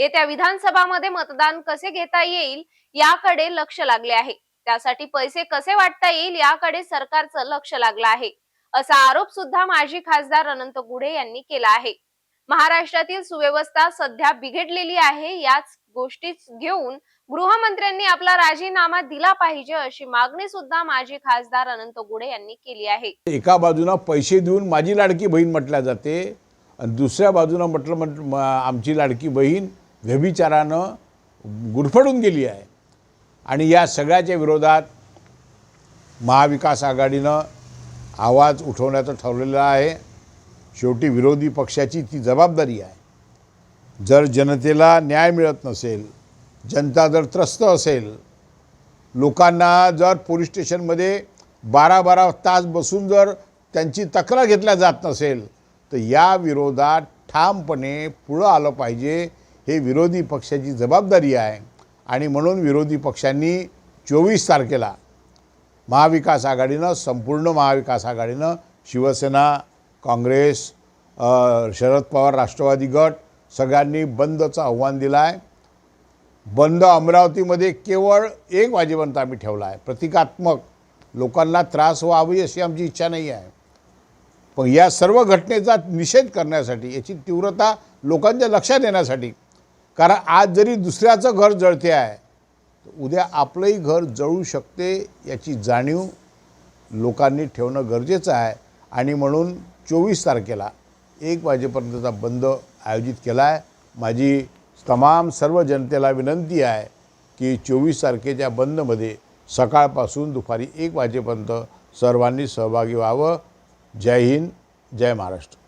येत्या विधानसभामध्ये मतदान कसे घेता येईल याकडे लक्ष लागले आहे. त्यासाठी पैसे कसे वाटता येईल याकडे सरकारचं लक्ष लागलं आहे. असा आरोप सुद्धा माजी खासदार अनंत गुढे यांनी केला आहे. महाराष्ट्रातील सुव्यवस्था सध्या बिघडलेली आहे याच गोष्टी घेऊन गृहमंत्र्यांनी आपला राजीनामा दिला पाहिजे अशी मागणी सुद्धा माजी खासदार अनंत गुढे यांनी केली आहे. एका बाजूला पैसे देऊन माझी लाडकी बहीण म्हटल्या जाते आणि दुसऱ्या बाजूला म्हटलं म्हट आमची लाडकी बहीण व्यभिचारानं गुरफडून गेली आहे. आणि या सगळ्याच्या विरोधात महाविकास आघाडीनं आवाज उठवण्याचं ठरवलेलं आहे. शेवटी विरोधी पक्षाची ती जबाबदारी आहे. जर जनतेला न्याय मिळत नसेल जनता जर त्रस्त असेल लोकांना जर पोलीस स्टेशनमध्ये बारा बारा तास बसून जर त्यांची तक्रार घेतल्या जात नसेल तर या विरोधात ठामपणे पुढं आलं पाहिजे. हे विरोधी पक्षाची जबाबदारी आहे. आणि म्हणून विरोधी पक्षांनी चोवीस तारखेला महाविकास आघाडीनं संपूर्ण महाविकास आघाडीनं शिवसेना काँग्रेस शरद पवार राष्ट्रवादी गट सगळ्यांनी बंदचं आव्हान दिलं आहे बंद अमरावतीमध्ये केवळ एक वाजेपर्यंत आम्ही ठेवला आहे प्रतिकात्मक लोकांना त्रास व्हावी अशी आमची इच्छा नाही आहे. पण या सर्व घटनेचा निषेध करण्यासाठी याची तीव्रता लोकांच्या लक्षात येण्यासाठी कारण आज जरी दुसऱ्याचं घर जळते आहे तर उद्या आपलंही घर जळू शकते याची जाणीव लोकांनी ठेवणं गरजेचं आहे. आणि म्हणून चोवीस तारखेला एक वाजेपर्यंतचा बंद आयोजित केला आहे. माझी तमाम सर्व जनतेला विनंती आहे की चोवीस तारखेच्या बंदमध्ये सकाळपासून दुपारी एक वाजेपर्यंत सर्वांनी सहभागी व्हावं. जय हिंद जय महाराष्ट्र.